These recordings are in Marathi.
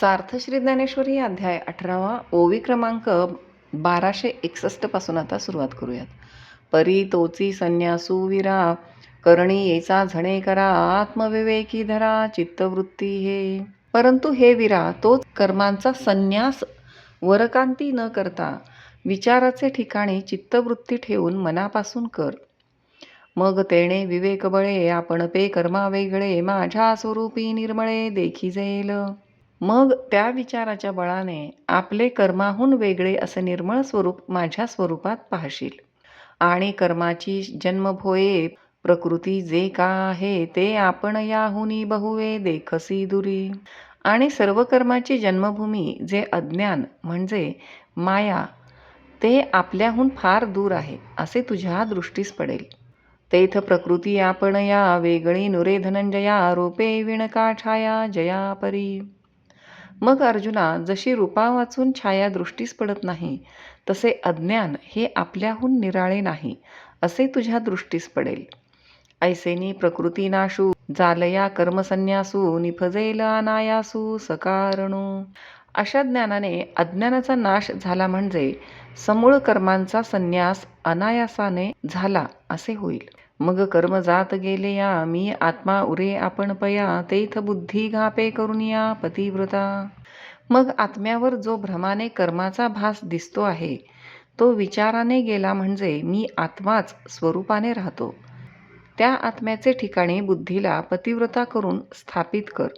सार्थ श्री ज्ञानेश्वरी अध्याय अठरावा ओवी क्रमांक बाराशे एकसष्टपासून आता सुरुवात करूयात. परी तोची संन्यासू विरा करणी येचा झणे करा आत्मविवेकी धरा चित्तवृत्ती हे. परंतु हे विरा तोच कर्मांचा संन्यास वरकांती न करता विचाराचे ठिकाणी चित्तवृत्ती ठेवून मनापासून कर. मग तेणे विवेकबळे आपण पे कर्मा वेगळे माझ्या स्वरूपी निर्मळे देखी जाईल मग त्या विचाराच्या बळाने आपले कर्माहून वेगळे असे निर्मळ स्वरूप माझ्या स्वरूपात पाहशील. आणि कर्माची जन्मभोये प्रकृती जे का आहे ते आपण याहुनी बहुवे देखसी दुरी. आणि सर्व कर्माची जन्मभूमी जे अज्ञान म्हणजे माया ते आपल्याहून फार दूर आहे असे तुझ्या दृष्टीस पडेल. तेथ प्रकृती आपण या वेगळी नुरे धनंजया रूपे विणका छाया जया परी मग अर्जुना जशी रूपा वाचून छाया दृष्टीस पडत नाही तसे अज्ञान हे आपल्याहून निराळे नाही असे तुझ्या दृष्टीस पडेल. ऐसेनी प्रकृती नाशू जालया कर्मसन्यासू निफजेल अनायासू सकारणू. अशा ज्ञानाने अज्ञानाचा नाश झाला म्हणजे समूळ कर्मांचा संन्यास अनायासाने झाला असे होईल. मग कर्म जात गेले या मी आत्मा उरे आपण पया तेथ बुद्धी घापे करून या पतिव्रता. मग आत्म्यावर जो भ्रमाने कर्माचा भास दिसतो आहे तो विचाराने गेला म्हणजे मी आत्माच स्वरूपाने राहतो. त्या आत्म्याचे ठिकाणी बुद्धीला पतिव्रता करून स्थापित कर.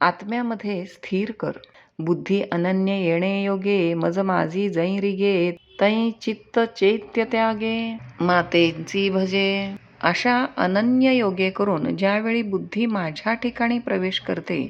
आत्म्यामध्ये स्थिर कर. बुद्धी अनन्य येणे योगे मज माझी जै रिगे तै चित्त चैत्य त्यागे मातेची भजे. अशा अनन्य योगे करून ज्यावेळी बुद्धी माझ्या ठिकाणी प्रवेश करते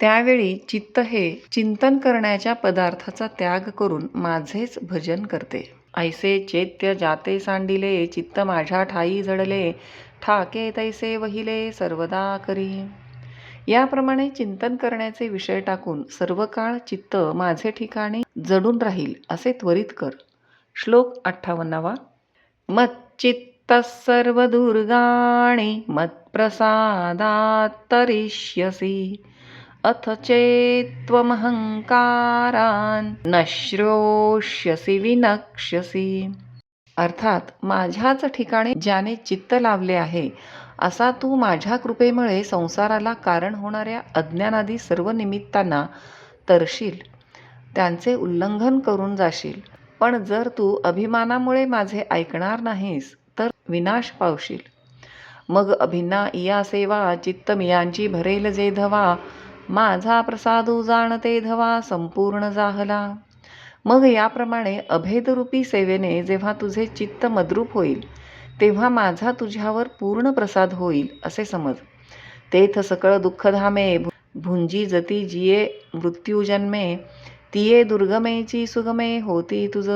त्यावेळी चित्त हे चिंतन करण्याच्या पदार्थाचा त्याग करून माझेच भजन करते. ऐसे चैत्य जाते सांडिले चित्त माझ्या ठाई जडले ठाके तैसे वहिले सर्वदा करी. याप्रमाणे चिंतन करण्याचे विषय टाकून सर्व काळ चित्त माझे ठिकाणी जडून राहील असे त्वरित कर. श्लोक अठ्ठावन्नावा. मच्चित्त सर्व दुर्गाणी मत्प्रसादात तरिष्यसी अथ चेत्त्वमहंकारान नश्रोष्यसी विनक्ष्यसी। अर्थात माझ्याच ठिकाणी ज्याने चित्त लावले आहे असा तू माझ्या कृपेमुळे संसाराला कारण होणाऱ्या अज्ञानादी सर्व निमित्तांना तरशील त्यांचे उल्लंघन करून जाशील. पण जर तू अभिमानामुळे माझे ऐकणार नाहीस तर विनाश पावशील. मग अभिन्ना इया सेवा चित्त मियांची भरेल जे धवा माझा प्रसादू जाणते धवा संपूर्ण जाहला. मग याप्रमाणे अभेदरूपी सेवेने जेव्हा तुझे चित्त मद्रूप होईल तेव्हा माझा तुझ्यावर पूर्ण प्रसाद होईल असे समज. तेथ सकळ दुःखधामे भुंजी जती जिये मृत्यूजन्मे तिये दुर्गमेची सुगमे होती तुझ.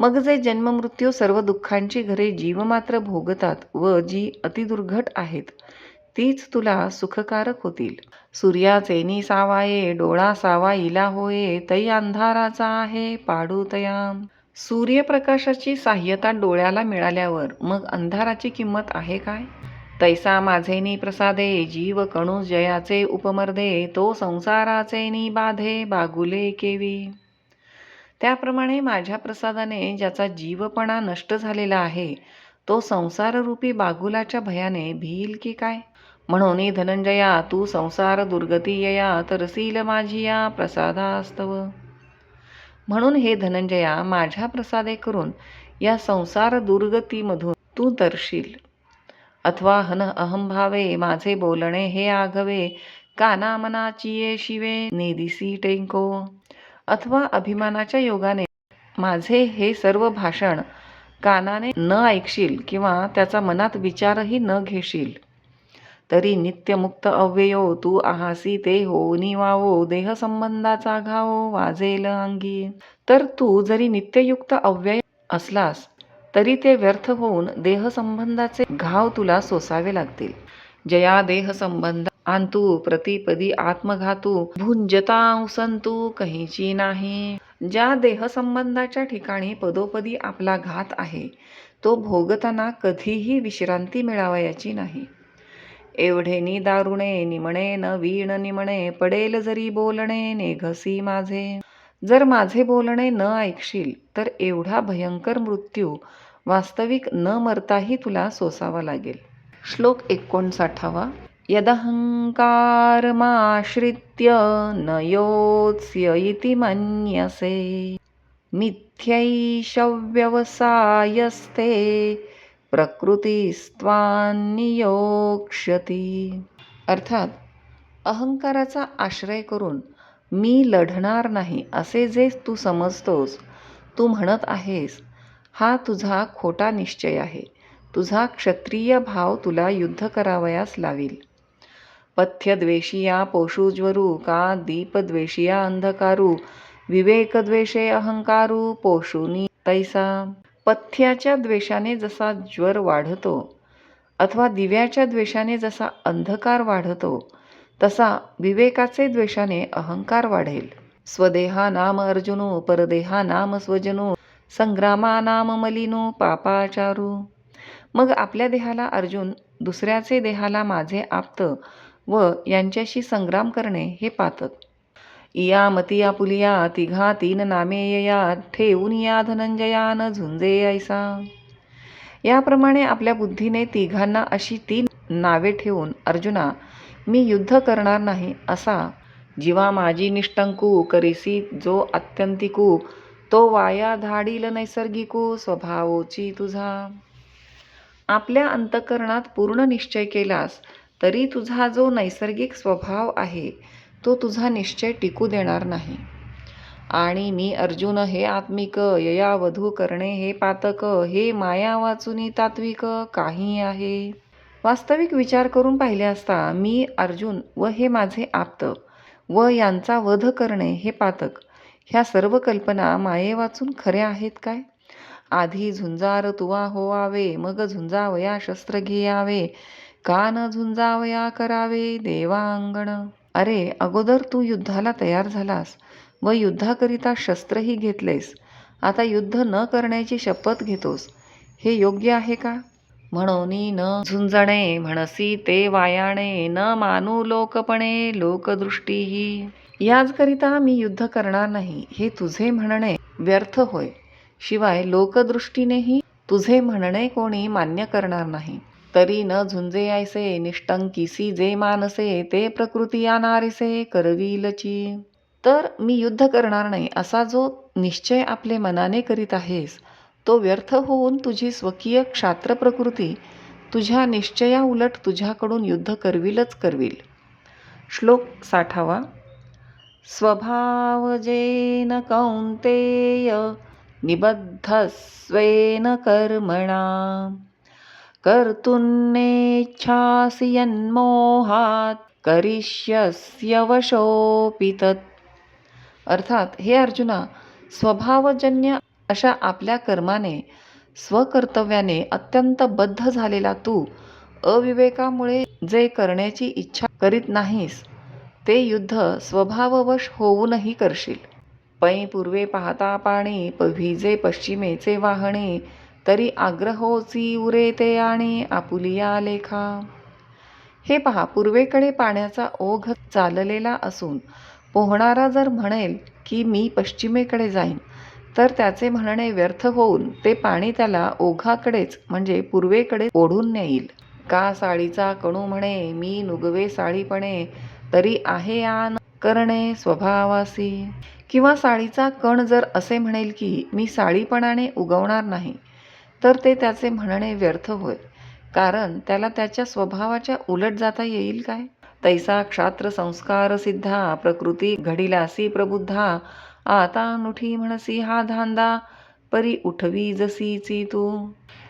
मग जे जन्ममृत्यू सर्व दुःखांची घरे जीव मात्र भोगतात व जी अतिदुर्घट आहेत तीच तुला सुखकारक होतील. सूर्याचे नि सावाये डोळा सावा इला होये तै अंधाराचा आहे पाडू तया सूर्यप्रकाशाची साह्यता डोळ्याला मिळाल्यावर मग अंधाराची किंमत आहे काय? तैसा माझेनी प्रसादे जीव कणूस जयाचे उपमर्दे तो संसाराचे नि बाधे बागुले केवी. त्याप्रमाणे माझ्या प्रसादाने ज्याचा जीवपणा नष्ट झालेला आहे तो संसाररूपी बागुलाच्या भयाने भिईल की काय? म्हणून धनंजया तू संसार दुर्गती यया तरसील माझिया प्रसादास्तव. म्हणून हे धनंजया माझ्या प्रसादे करून या संसार दुर्गतीमधून तू तरशील अथवा हन अहंभावे माझे बोलणे हे आघवे काना मनाची ये शिवे नेदिसी टेंको. अथवा अभिमानाच्या योगाने माझे हे सर्व भाषण कानाने न ऐकशील किंवा त्याचा मनात विचारही न घेशील. तरी नित्यमुक्त अव्ययो तू आहासी ते हो निवावो देह संबंधाचा घावो वाजेल अंगी. तर तू जरी नित्ययुक्त अव्यय असलास तरी ते व्यर्थ होऊन देहसंबंधाचे घाव तुला सोसावे लागतील. जया देहसंबंध आंतू प्रतिपदी आत्मघातू भुंजता उसंतू कहीची नाही. ज्या देहसंबंधाच्या ठिकाणी पदोपदी आपला घात आहे तो भोगताना कधीही विश्रांती मिळावयाची नाही. एवढे दारुणे निमणे न वीण निमणे पडेल जरी बोलणे नेघसी माझे. जर माझे बोलणे न ऐकशील तर एवढा भयंकर मृत्यू वास्तविक न मरताही तुला सोसावा लागेल. श्लोक एकोणसाठावा. यदहंकारमाश्रित्य न योत्स्य इति मन्यसे. मिथ्यैषव्यवसायस्ते प्रकृतीस्त्वान्नियोक्ष्यती. अर्थात अहंकाराचा आश्रय करून मी लढणार नाही असे जे तू समजतोस तू म्हणत आहेस हा तुझा खोटा निश्चय आहे. तुझा क्षत्रिय भाव तुला युद्ध करावयास लावील. पथ्यद्वेषिया पोषुज्वरू का दीपद्वेषिया अंधकारू विवेकद्वेषे अहंकारू पोषुनी तैसा. पथ्याच्या द्वेषाने जसा ज्वर वाढतो अथवा दिव्याच्या द्वेषाने जसा अंधकार वाढतो तसा विवेकाचे द्वेषाने अहंकार वाढेल. स्वदेहा नाम अर्जुनो परदेहा नाम स्वजनो संग्रामा नाम मलिनो पापाचारू. मग आपल्या देहाला अर्जुन दुसऱ्याचे देहाला माझे आप्त व यांच्याशी संग्राम करणे हे पातक. इया मतिया पुलिया तिघा तीन नामे यया ठेवून या धनंजया न झुंजे ऐसा याप्रमाणे आपल्या बुद्धीने तिघांना अशी तीन नावे ठेवून अर्जुना मी युद्ध करणार नाही असा. जीवा माझी निष्टंकू करीसी जो अत्यंतिकू तो वाया धाडील नैसर्गिकू स्वभावोची तुझा. आपल्या अंतकरणात पूर्ण निश्चय केलास तरी तुझा जो नैसर्गिक स्वभाव आहे तो तुझा निश्चय टिकू देणार नाही. आणि मी अर्जुन हे आत्मिक ययावधू करणे हे पातक हे माया वाचुनी तात्विक काही आहे. वास्तविक विचार करून पाहिले असता मी अर्जुन व हे माझे आप्त व यांचा वध करणे हे पातक ह्या सर्व कल्पना माये वाचून खऱ्या आहेत काय? आधी झुंजार तुवा होवावे मग झुंजावया शस्त्र घेयावे का न झुंजावया करावे देवांगण. अरे अगोदर तू युद्धाला तयार झालास व युद्धाकरिता शस्त्रही घेतलेस. आता युद्ध न करण्याची शपथ घेतोस. हे योग्य आहे का? म्हणून न झुंजणे म्हणसी ते वायाणे न मानू लोकपणे लोकदृष्टीही. याचकरिता मी युद्ध करणार नाही हे तुझे म्हणणे व्यर्थ होय. शिवाय लोकदृष्टीनेही तुझे म्हणणे कोणी मान्य करणार नाही. तरी न झुंजे ऐसे निष्टंकीसी जे मानसे ते प्रकृती नारिसे करविलची. तर मी युद्ध करणार नाही असा जो निश्चय आपले मनाने करीत आहेस तो व्यर्थ होऊन तुझी स्वकीय क्षात्र प्रकृती तुझ्या निश्चया उलट तुझ्याकडून युद्ध करविलच करविल. श्लोक साठावा. स्वभावजेन कौंतेय निबद्धस्वेन कर्मणा. कर्तुन्नेच्छासि यन्मोहात करिष्यस्य वशोऽपि तत्। अर्थात हे अर्जुना स्वभावजन्य अशा आपल्या कर्माने स्वकर्तव्याने अत्यंत बद्ध झालेला तू अविवेकामुळे जे करण्याची इच्छा करीत नाहीस ते युद्ध स्वभाववश होऊनही करशील. पै पूर्वे पाहता पाणी पभिजे पश्चिमेचे वाहणे तरी आग्रहोची उरे ते आणि आपुलिया लेखा. हे पहा पूर्वेकडे पाण्याचा ओघ चाललेला असून पोहणारा जर म्हणेल की मी पश्चिमेकडे जाईन तर त्याचे म्हणणे व्यर्थ होऊन ते पाणी त्याला ओघाकडेच म्हणजे पूर्वेकडे ओढून नेईल. का साडीचा कणू म्हणे मी नुगवे साळीपणे तरी आहे आन करणे स्वभावासी. किंवा साडीचा कण जर असे म्हणेल की मी साळीपणाने उगवणार नाही तर ते त्याचे म्हणणे व्यर्थ होय. कारण त्याला त्याच्या स्वभावाच्या उलट जाता येईल काय? तैसा क्षात्र संस्कार सिद्धा प्रकृती घडिलासी प्रबुद्धा आता नुठी म्हणसी हा धांदा परी उठवी जसीची तू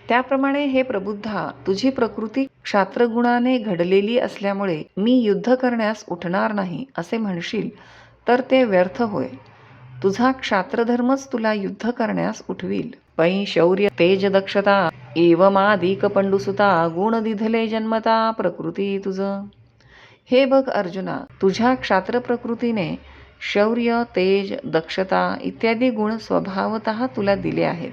त्याप्रमाणे हे प्रबुद्धा तुझी प्रकृती क्षात्रगुणाने घडलेली असल्यामुळे मी युद्ध करण्यास उठणार नाही असे म्हणशील तर ते व्यर्थ होय. तुझा क्षात्रधर्मच तुला युद्ध करण्यास उठविल. पै शौर्य तेज दक्षता एवमादिक पंडुसुता गुण दिधले जन्मता प्रकृती तुझ. हे बघ अर्जुना तुझ्या क्षात्र प्रकृतीने शौर्य तेज दक्षता इत्यादी गुण स्वभावत तुला दिले आहेत.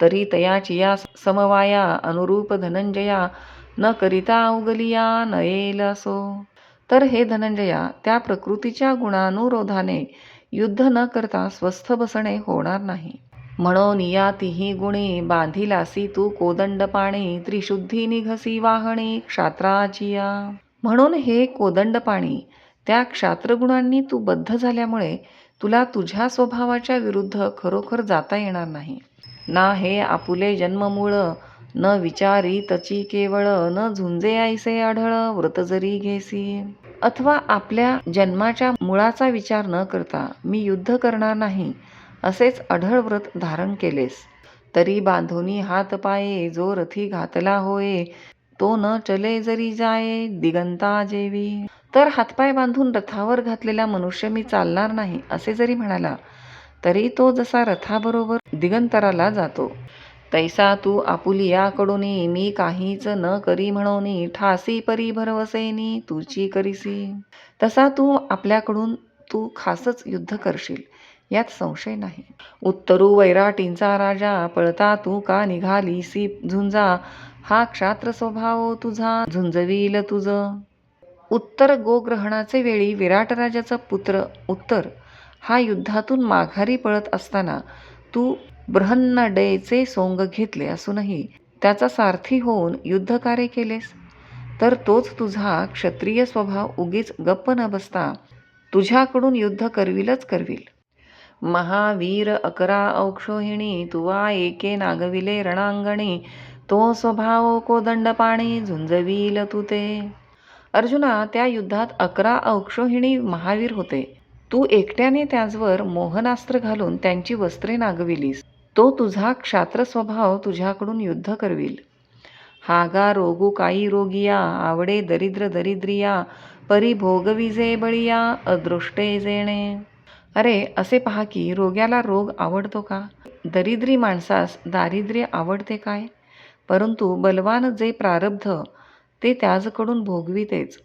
तरी तयाची या समवाया अनुरूप धनंजया न करिता उगलिया नयेल असो. तर हे धनंजया त्या प्रकृतीच्या गुणानुरोधाने युद्ध न करता स्वस्थ बसणे होणार नाही. म्हणून या तिही गुणी बांधिलासी तू कोदंड पाणी त्रिशुद्धी निघसी वाहणी क्षात्राचिया म्हणून हे कोदंड पाणी त्या क्षात्रगुणांनी तू बद्ध झाल्यामुळे तुला तुझ्या स्वभावाच्या विरुद्ध खरोखर जाता येणार नाही. ना हे आपुले जन्ममूळ न विचारी तची केवळ न झुंजे आईसे आढळ व्रत जरी घेसी. अथवा आपल्या जन्माच्या मुळाचा विचार न करता मी युद्ध करणार नाही असेच अढळ व्रत धारण केलेस. तरी बांधोनी हात पाये जो रथी घातला होय तो न चले जरी जाये दिगंता जेवी. तर हातपाय बांधून रथावर घातलेला मनुष्य मी चालणार नाही असे जरी म्हणाला तरी तो जसा रथाबरोबर दिगंतराला जातो. तैसा तू आपुलियाकडून मी काहीच न करी म्हणोनी ठासी परी भरवसेनी तुची करीसी. तसा तू आपल्याकडून तू खासच युद्ध करशील यात संशय नाही. उत्तरू वैराटींचा राजा पळता तू का निघाली सी झुंजा? हा क्षात्र स्वभाव तुझा झुंजवील तुझ. उत्तर गोग्रहणाचे वेळी विराट राजाचा पुत्र उत्तर हा युद्धातून माघारी पळत असताना तू बृहन्नडेचे सोंग घेतले असूनही त्याचा सारथी होऊन युद्धकार्य केलेस. तर तोच तुझा क्षत्रिय स्वभाव उगीच गप्प न बसता तुझ्याकडून युद्ध करविलच करविल. महावीर अकरा औक्षोहिणी तुवा एके नागविले रणांगणी तो स्वभाव कोदंडपाणी झुंजवील तू ते. अर्जुना त्या युद्धात अकरा औक्षोहिणी महावीर होते. तू एकट्याने त्याचवर मोहनास्त्र घालून त्यांची वस्त्रे नागविलीस. तो तुझा क्षात्रस्वभाव तुझ्याकडून युद्ध करविल. हागा रोगू काही रोगिया आवडे दरिद्र दरिद्रिया परी भोगविजे बळिया अदृष्टे जेणे. अरे असे पहा की रोग्याला रोग आवडतो का? दरिद्री माणसास दारिद्र्य आवडते काय? परंतु बलवान जे प्रारब्ध ते त्याजकडून भोगवितेच.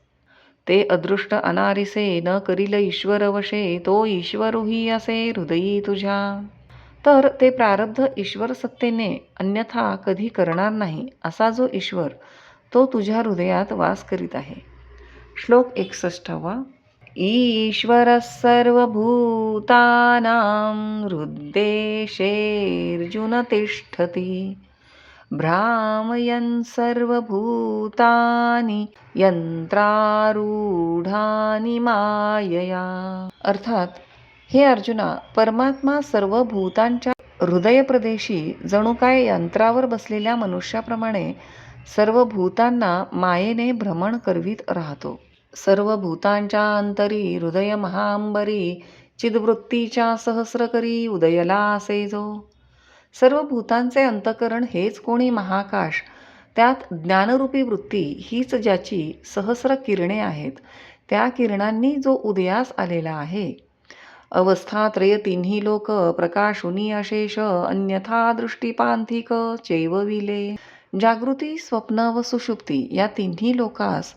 ते अदृष्ट अनारिसे न करील ईश्वर वशे तो ईश्वरुही असे हृदयी तुझ्या. तर ते प्रारब्ध ईश्वर सत्तेने अन्यथा कधी करणार नाही असा जो ईश्वर तो तुझ्या हृदयात वास करीत आहे. श्लोक एकसष्टावा. ईश्वर सर्वभूतानां हृद्देशेऽर्जुन तिष्ठति भ्रामयन् सर्वभूतानि यंत्रारूढानि मायया. अर्थात हे अर्जुना परमात्मा सर्व भूतांच्या हृदयप्रदेशी जणू काय यंत्रावर बसलेल्या मनुष्याप्रमाणे सर्व भूतांना मायेने भ्रमण करवीत राहतो. सर्व भूतांच्या अंतरी हृदय महांबरी चिदवृत्तीच्या सहस्रकरी उदयला असे जो. सर्व भूतांचे अंतकरण हेच कोणी महाकाश त्यात ज्ञानरूपी वृत्ती हीच ज्याची सहस्र किरणे आहेत त्या किरणांनी जो उदयास आलेला आहे अवस्थात्रय तिन्ही लोक प्रकाशुनी अशेष अन्यथा दृष्टीपांथिक चैवविले। जागृती स्वप्न व सुषुप्ती या तिन्ही लोकास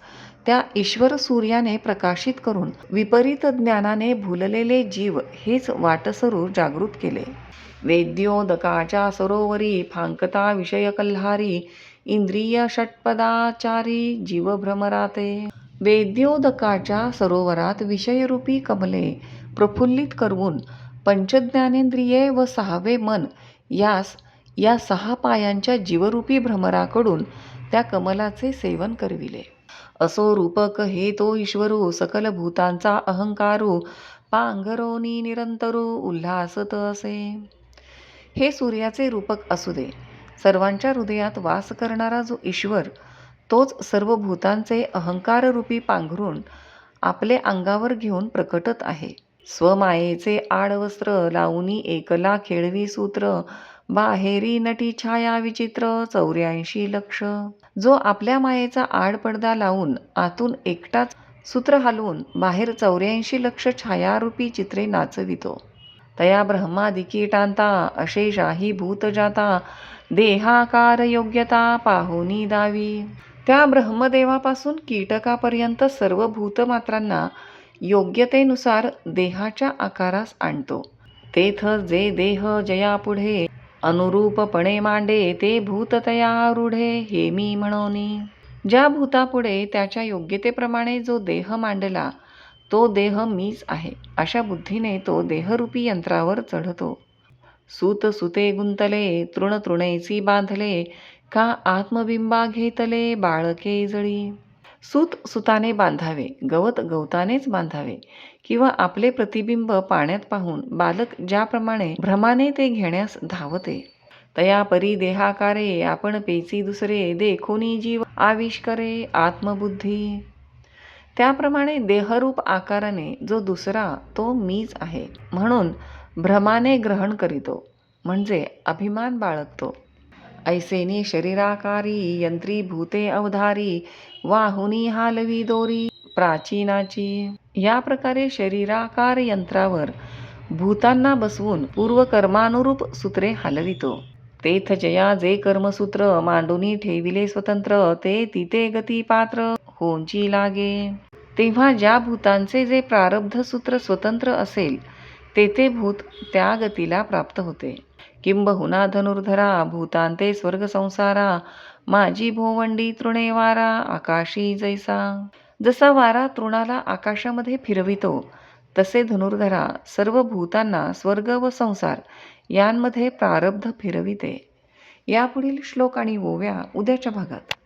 त्या ईश्वर सूर्याने प्रकाशित करून विपरीत ज्ञानाने भुललेले जीव हेच वाटसरू जागृत केले. वेद्योदकाच्या सरोवरी फांकता विषय कल्हारी इंद्रिय षटपदाचारी जीवभ्रमराते. वेद्योदकाच्या सरोवरात विषयरूपी कमले प्रफुल्लित करवून पंचज्ञानेंद्रिये व सहावे मन यास या सहा पायांच्या जीवरूपी भ्रमराकडून त्या कमलाचे सेवन करविले. असो रूपक हे तो ईश्वरू सकल भूतांचा अहंकारू पांघरोनी निरंतरू उल्हासत असे. हे सूर्याचे रूपक असू दे. सर्वांच्या हृदयात वास करणारा जो ईश्वर तोच सर्व भूतांचे अहंकाररूपी पांघरून आपले अंगावर घेऊन प्रकटत आहे. स्वमायेचे आडवस्त्र लावणी एकला खेळवी सूत्र बाहेरी नटी छाया विचित्र चौऱ्याऐंशी लक्ष. जो आपल्या मायेचा आडपडदा लावून आतून एकटाच सूत्र हलवून बाहेर चौऱ्याऐंशी लक्ष छायारूपी चित्रे नाचवितो. तया ब्रह्मादिकी टांता अशेषाही भूत जाता देहाकार योग्यता पाहुनी दावी. त्या ब्रह्मदेवापासून कीटकापर्यंत सर्व भूतमात्रांना योग्यतेनुसार देहाच्या आकारास आणतो. तेथ जे देह जयापुढे अनुरूपपणे मांडे ते भूततया रूढे हे मी म्हणोनी. ज्या भूतापुढे त्याच्या योग्यतेप्रमाणे जो देह मांडला तो देह मीच आहे. अशा बुद्धीने तो देहरूपी यंत्रावर चढतो. सूत सुते गुंतले तृण बांधले का आत्मबिंबा घेतले बाळके जळी. सूत सुताने बांधावे गवत गवतानेच बांधावे किंवा आपले प्रतिबिंब पाण्यात पाहून बालक ज्याप्रमाणे भ्रमाने ते घेण्यास धावते तया परी देहाकारे आपण पेची दुसरे देखोनी जीव आविष्करे आत्मबुद्धी. त्याप्रमाणे देहरूप आकाराने जो दुसरा तो मीच आहे. म्हणून भ्रमाने ग्रहण करीतो म्हणजे अभिमान बाळगतो. ऐसेनी शरीराकारी यंत्री भूते अवधारी वाहुनी हालवी दोरी प्राचीनाची. या प्रकारे शरीराकार यंत्रावर भूतांना बसवून पूर्वकर्मानुरूप सूत्रे हलवितो. तेथ जया जे कर्मसूत्र मांडूनी ठेविले स्वतंत्र ते तिथे गती पात्र होंची लागे. तेव्हा ज्या भूतांचे जे प्रारब्ध सूत्र स्वतंत्र असेल तेथे भूत त्या गतीला प्राप्त होते. किंबहुना धनुर्धरा भूतांते स्वर्ग संसारा माझी भोवंडी तृणे वारा आकाशी जैसा. जसा वारा तृणाला आकाशामध्ये फिरवितो तसे धनुर्धरा सर्व भूतांना स्वर्ग व संसार यांमध्ये प्रारब्ध फिरविते. यापुढील श्लोक आणि ओव्या उद्याच्या भागात.